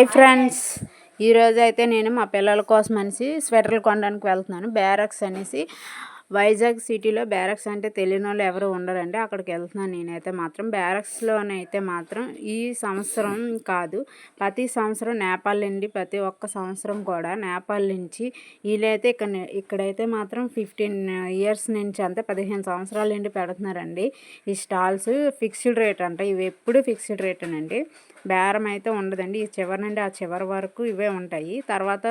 Hi friends. ఈరోజు అయితే నేను మా పిల్లల కోసం అనేసి స్వెటర్లు కొనడానికి వెళ్తున్నాను బ్యారక్స్ అనేసి. వైజాగ్ సిటీలో బ్యారక్స్ అంటే తెలియని వాళ్ళు ఎవరు ఉండరండి. అక్కడికి వెళ్తున్నాను నేనైతే మాత్రం. బ్యారక్స్లోనైతే మాత్రం ఈ సంవత్సరం కాదు. ప్రతి సంవత్సరం నేపాల్ నుండి ప్రతి ఒక్క సంవత్సరం కూడా నేపాల్ నుంచి వీళ్ళైతే ఇక్కడ ఇక్కడైతే మాత్రం ఫిఫ్టీన్ ఇయర్స్ నుంచి అంతే పదిహేను సంవత్సరాల నుండి పెడుతున్నారండి. ఈ స్టాల్స్ ఫిక్స్డ్ రేట్ అంట. ఇవి ఎప్పుడు ఫిక్స్డ్ రేట్ అండి. బేరం అయితే ఉండదండి. ఈ చివరి నుండి ఆ చివరి వరకు ఇవే ఉంటాయి. తర్వాత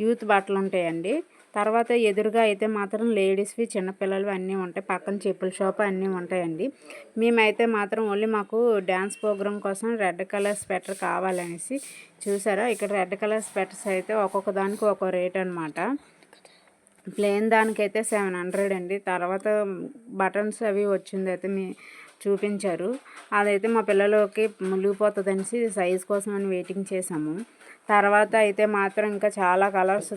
యూత్ బట్టలు ఉంటాయండి. తర్వాత ఎదురుగా అయితే మాత్రం లేడీస్వి చిన్నపిల్లలు అన్నీ ఉంటాయి. పక్కన చెప్పుల షాప్ అన్నీ ఉంటాయండి. మేమైతే మాత్రం ఓన్లీ మాకు డ్యాన్స్ ప్రోగ్రామ్ కోసం రెడ్ కలర్ స్వెటర్ కావాలనేసి చూసారా? ఇక్కడ రెడ్ కలర్ స్వెటర్స్ అయితే ఒక్కొక్క దానికి ఒక్కో రేట్ అనమాట ప్లేన్ దానికైతే సెవెన్ హండ్రెడ్ అండి. తర్వాత బటన్స్ అవి వచ్చింది అయితే మీ చూపించారు. అదైతే మా పిల్లలకి ములిగిపోతుంది అనేసి సైజ్ కోసం అని వెయిటింగ్ చేసాము తర్వాత అయితే మాత్రం ఇంకా చాలా కలర్స్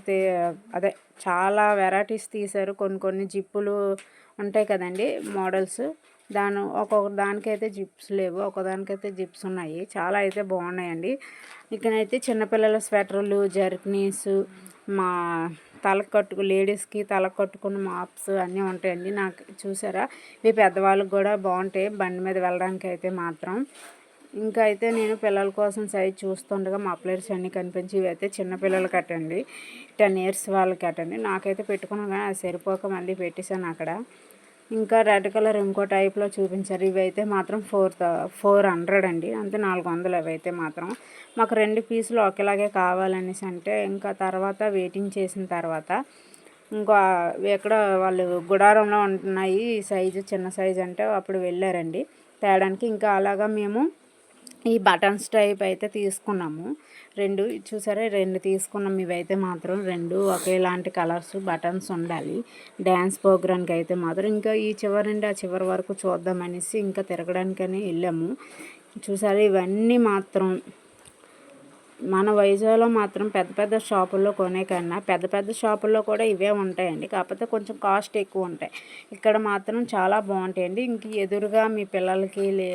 అదే చాలా వెరైటీస్ తీశారు. కొన్ని కొన్ని జిప్పులు ఉంటాయి కదండి మోడల్స్. దాని ఒక్కొక్క దానికైతే జిప్స్ లేవు ఒకదానికైతే జిప్స్ ఉన్నాయి. చాలా అయితే బాగున్నాయండి. ఇక్కడైతే చిన్నపిల్లల స్వెటర్లు జర్కనీస్ మా తలకు కట్టుకు లేడీస్కి తలకు కట్టుకున్న మాప్స్ అన్నీ ఉంటాయండి. నాకు చూసారా? ఇవి పెద్దవాళ్ళకి కూడా బాగుంటాయి. బండి మీద వెళ్ళడానికి అయితే మాత్రం. ఇంకా అయితే నేను పిల్లల కోసం సైజ్ చూస్తుండగా మఫ్లర్స్ అన్నీ కనిపించి ఇవి అయితే చిన్నపిల్లలు కట్టండి టెన్ ఇయర్స్ వాళ్ళకి కట్టండి నాకైతే పెట్టుకున్నాను కానీ అది సరిపోక మళ్ళీ పెట్టేశాను అక్కడ. ఇంకా రెడ్ కలర్ ఇంకో టైప్లో చూపించారు. ఇవి అయితే మాత్రం ఫోర్ ఫోర్ హండ్రెడ్ అండి. అంతే నాలుగు వందలు అవి అయితే మాత్రం. మాకు రెండు పీసులు ఒకేలాగే కావాలనేసి అంటే ఇంకా తర్వాత వెయిటింగ్ చేసిన తర్వాత ఇంకా ఎక్కడ వాళ్ళు గుడారంలో ఉంటున్నాయి. సైజు చిన్న సైజు అంటే అప్పుడు వెళ్ళారండి. తేడానికి ఇంకా అలాగా మేము ఈ బటన్స్ టైప్ అయితే తీసుకున్నాము. రెండు చూసారా? రెండు తీసుకున్నాం. ఇవైతే మాత్రం రెండు ఒకేలాంటి కలర్స్ బటన్స్ ఉండాలి. డ్యాన్స్ ప్రోగ్రామ్కి అయితే మాత్రం ఇంకా ఈ చివరి నుండి ఆ చివరి వరకు చూద్దామనేసి ఇంకా తిరగడానికని వెళ్ళాము. చూసారా? ఇవన్నీ మాత్రం మన వైజాగ్లో మాత్రం పెద్ద పెద్ద షాపుల్లో కొనే కన్నా పెద్ద పెద్ద షాపుల్లో కూడా ఇవే ఉంటాయండి. కాకపోతే కొంచెం కాస్ట్ ఎక్కువ ఉంటాయి. ఇక్కడ మాత్రం చాలా బాగుంటాయండి. ఇంక ఎదురుగా మీ పిల్లలకి లే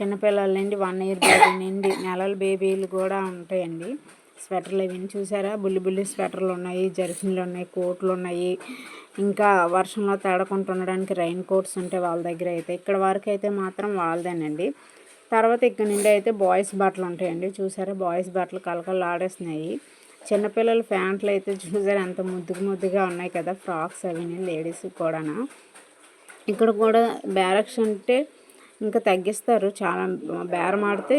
చిన్నపిల్లల నుండి వన్ ఇయర్ బేబీ నుండి నెలల బేబీలు కూడా ఉంటాయండి. స్వెటర్లు అవి చూసారా? బుల్లి బుల్లి స్వెటర్లు ఉన్నాయి జర్కిన్లు ఉన్నాయి కోట్లు ఉన్నాయి. ఇంకా వర్షంలో తడకుండా ఉండడానికి రైన్ కోట్స్ ఉంటాయి వాళ్ళ దగ్గర అయితే. ఇక్కడ వరకు అయితే మాత్రం వాళ్ళదేనండి. తర్వాత ఇక్కడ నుండి అయితే బాయ్స్ బట్టలు ఉంటాయండి. చూసారా? బాయ్స్ బట్టలు కలకలు ఆడేస్తున్నాయి. చిన్నపిల్లల ప్యాంట్లు అయితే చూసారా? ఎంత ముద్దుగా ముద్దుగా ఉన్నాయి కదా? ఫ్రాక్స్ అవి లేడీస్ కూడా ఇక్కడ కూడా బ్యారక్స్ అంటే ఇంకా తగ్గిస్తారు. చాలా బేరం ఆడితే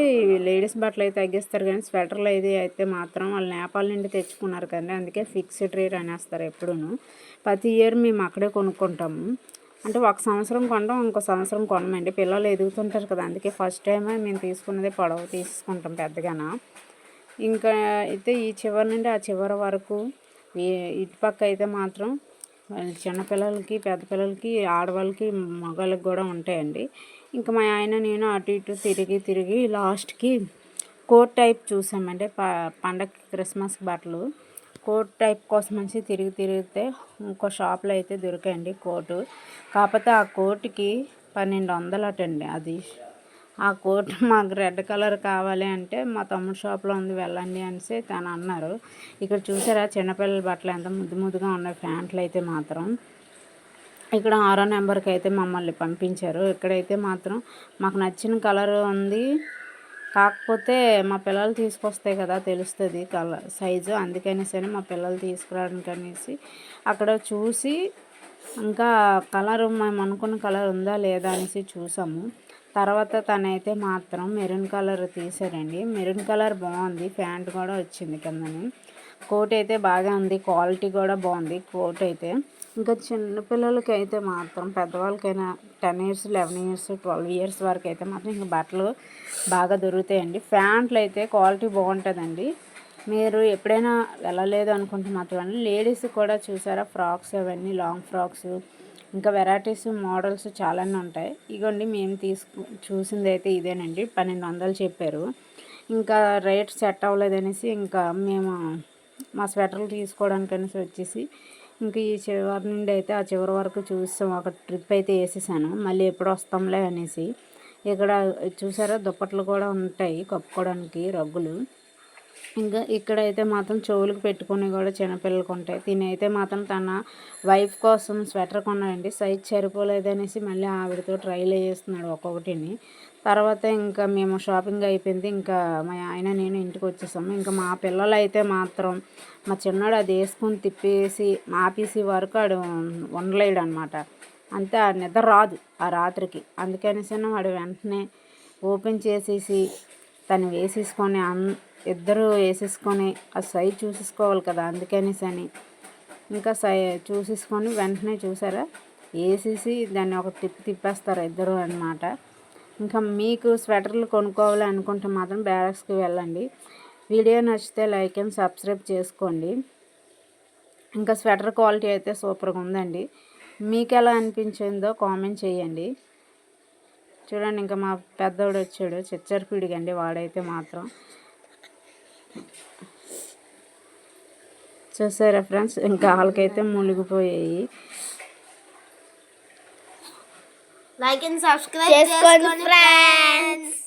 లేడీస్ బట్టలు అయితే తగ్గిస్తారు కానీ స్వెటర్లు అయితే అయితే మాత్రం వాళ్ళు నేపాల్ నుండి తెచ్చుకున్నారు కదండి. అందుకే ఫిక్స్డ్ రేట్ అనేస్తారు ఎప్పుడూను. ప్రతి ఇయర్ మేము అక్కడే కొనుక్కుంటాము. అంటే ఒక సంవత్సరం కొనడం ఇంకో సంవత్సరం కొనమండి. పిల్లలు ఎదుగుతుంటారు కదా అందుకే ఫస్ట్ టైమే మేము తీసుకున్నదే పొడవ తీసుకుంటాం పెద్దగాన. ఇంకా అయితే ఈ చివరి నుండి ఆ చివరి వరకు ఇటుపక్క అయితే మాత్రం చిన్నపిల్లలకి పెద్ద పిల్లలకి ఆడవాళ్ళకి మగవాళ్ళకి కూడా ఉంటాయండి. ఇంకా మా ఆయన నేను అటు ఇటు తిరిగి తిరిగి లాస్ట్కి కోట్ టైప్ చూసామంటే ప పండగకి క్రిస్మస్ బట్టలు. కోట్ టైప్ కోసం మంచి తిరిగి తిరిగితే ఇంకో షాప్లో అయితే దొరికాయండి కోటు. కాకపోతే ఆ కోటుకి పన్నెండు వందలు అటండి అది. ఆ కోట్ మాకు రెడ్ కలర్ కావాలి అంటే మా తమ్ముడు షాప్లో ఉంది వెళ్ళండి అనేసి తను అన్నారు. ఇక్కడ చూసారా చిన్నపిల్లల బట్టలు ఎంత ముద్దు ముద్దుగా ఉన్నాయి ప్యాంట్లు అయితే మాత్రం. ఇక్కడ ఆరో నెంబర్కి అయితే మమ్మల్ని పంపించారు. ఇక్కడైతే మాత్రం మాకు నచ్చిన కలర్ ఉంది. కాకపోతే మా పిల్లలు తీసుకొస్తాయి కదా తెలుస్తుంది కలర్ సైజు. అందుకనేసి మా పిల్లలు తీసుకురావడానికి అనేసి అక్కడ చూసి ఇంకా కలర్ మేము అనుకున్న కలర్ ఉందా లేదా అనేసి చూసాము. తర్వాత తనైతే మాత్రం మెరూన్ కలర్ తీసారండి మెరూన్ కలర్ బాగుంది. ప్యాంట్ కూడా వచ్చింది కిందని. కోట్ అయితే బాగా ఉంది. క్వాలిటీ కూడా బాగుంది కోట్ అయితే. ఇంకా చిన్నపిల్లలకి అయితే మాత్రం పెద్దవాళ్ళకైనా ten years eleven years twelve years వరకు అయితే మాత్రం ఇంకా బట్టలు బాగా దొరుకుతాయండి. ప్యాంట్లు అయితే క్వాలిటీ బాగుంటుందండి. మీరు ఎప్పుడైనా వెళ్ళలేదు అనుకుంటే మాత్రం లేడీస్ కూడా చూసారా ఫ్రాక్స్ అవన్నీ లాంగ్ ఫ్రాక్స్ ఇంకా వెరైటీస్ మోడల్స్ చాలానే ఉంటాయి. ఇగోండి మేము తీసుకు చూసింది అయితే ఇదేనండి. పన్నెండు వందలు చెప్పారు. ఇంకా రేట్ సెట్ అవ్వలేదనేసి ఇంకా మేము మా స్వెటర్లు తీసుకోవడానికనేసి వచ్చేసి ఇంకా ఈ చివరి నుండి అయితే ఆ చివరి వరకు చూసాం ఒక ట్రిప్ అయితే వేసేసాను. మళ్ళీ ఎప్పుడు వస్తాంలే అనేసి. ఇక్కడ చూసారా దుప్పట్లు కూడా ఉంటాయి కప్పుకోవడానికి రగ్గులు. ఇంకా ఇక్కడైతే మాత్రం చెవులకు పెట్టుకుని కూడా చిన్నపిల్లలకు ఉంటాయి. తినైతే మాత్రం తన వైఫ్ కోసం స్వెటర్ కొన్నాడండి. సైజ్ సరిపోలేదనేసి మళ్ళీ ఆవిడతో ట్రైల్ వేస్తున్నాడు ఒక్కొక్కటిని. తర్వాత ఇంకా మేము షాపింగ్ అయిపోయింది. ఇంకా మా ఆయన నేను ఇంటికి వచ్చేసాము. ఇంకా మా పిల్లలు అయితే మాత్రం మా చిన్నోడు అది వేసుకొని తిప్పేసి మాపేసి వరకు ఆడు ఉండలేడు అనమాట అంతే ఆ నిద్ర రాదు ఆ రాత్రికి. అందుకనేసి వాడు వెంటనే ఓపెన్ చేసేసి తను వేసేసుకొని అన్ ఇద్దరు వేసేసుకొని ఆ సైజ్ చూసేసుకోవాలి కదా అందుకనేసి అని ఇంకా సై చూసేసుకొని వెంటనే చూసారా? వేసేసి దాన్ని ఒక తిప్పి తిప్పేస్తారు ఇద్దరు అనమాట ఇంకా మీకు స్వెటర్లు కొనుక్కోవాలి అనుకుంటే మాత్రం బ్యారక్స్కి వెళ్ళండి. వీడియో నచ్చితే లైక్ అండ్ సబ్స్క్రైబ్ చేసుకోండి. ఇంకా స్వెటర్ క్వాలిటీ అయితే సూపర్గా ఉందండి. మీకు ఎలా అనిపించిందో కామెంట్ చేయండి. చూడండి ఇంకా మా పెద్దోడు వచ్చాడు. చిచ్చరపీడిగా అండి వాడైతే మాత్రం. చూసారా ఫ్రెండ్స్ ఇంకా వాళ్ళకైతే మునిగిపోయాయి. లైక్ అండ్ సబ్స్క్రైబ్ చేసుకోండి ఫ్రెండ్స్.